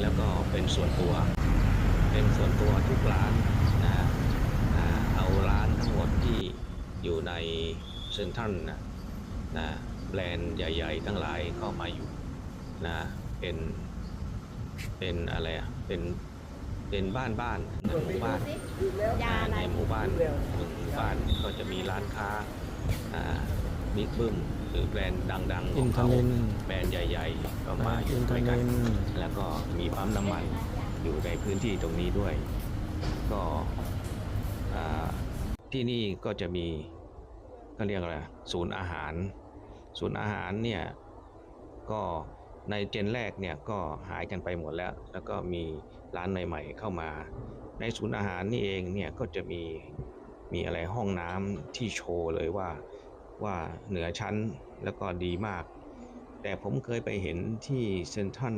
แล้วก็เป็นส่วนตัว เป็นส่วนตัวทุกร้านนะอ่าเอาร้านทั้งหมดที่อยู่ในเซ็นทรัลนะนะแบรนด์ใหญ่ ๆ ทั้งหลายเข้ามาอยู่นะเป็นเป็นอะไรอะเป็นเป็นบ้านบ้านๆในหมู่บ้านยาอะไรในหมู่บ้านหนึ่งหมู่บ้านก็จะมีร้านค้า บิ๊กบึ้มหรือแบรนด์ดังๆขอิอนงทเขานินแบรนด์ใหญ่ๆก็มาอยู่อินทด้วยกันินนแล้วก็มีปั๊มน้ำมันอยู่ในพื้นที่ตรงนี้ด้วย ก็อ่าที่นี่ก็จะมีก็เรียกอะไรศูนย์อาหาร ศูนย์อาหารเนี่ยก็ในเจนแรกเนี่ยก็หายกันไปหมดแล้ว แล้วก็มีร้านใหม่ๆเข้ามา ในศูนย์อาหารนี่เองเนี่ยก็จะมีมีอะไรห้องน้ำที่โชว์เลยว่า ว่าเหนือชั้นแล้วก็ดีมาก แต่ผมเคยไปเห็นที่เซนทรัล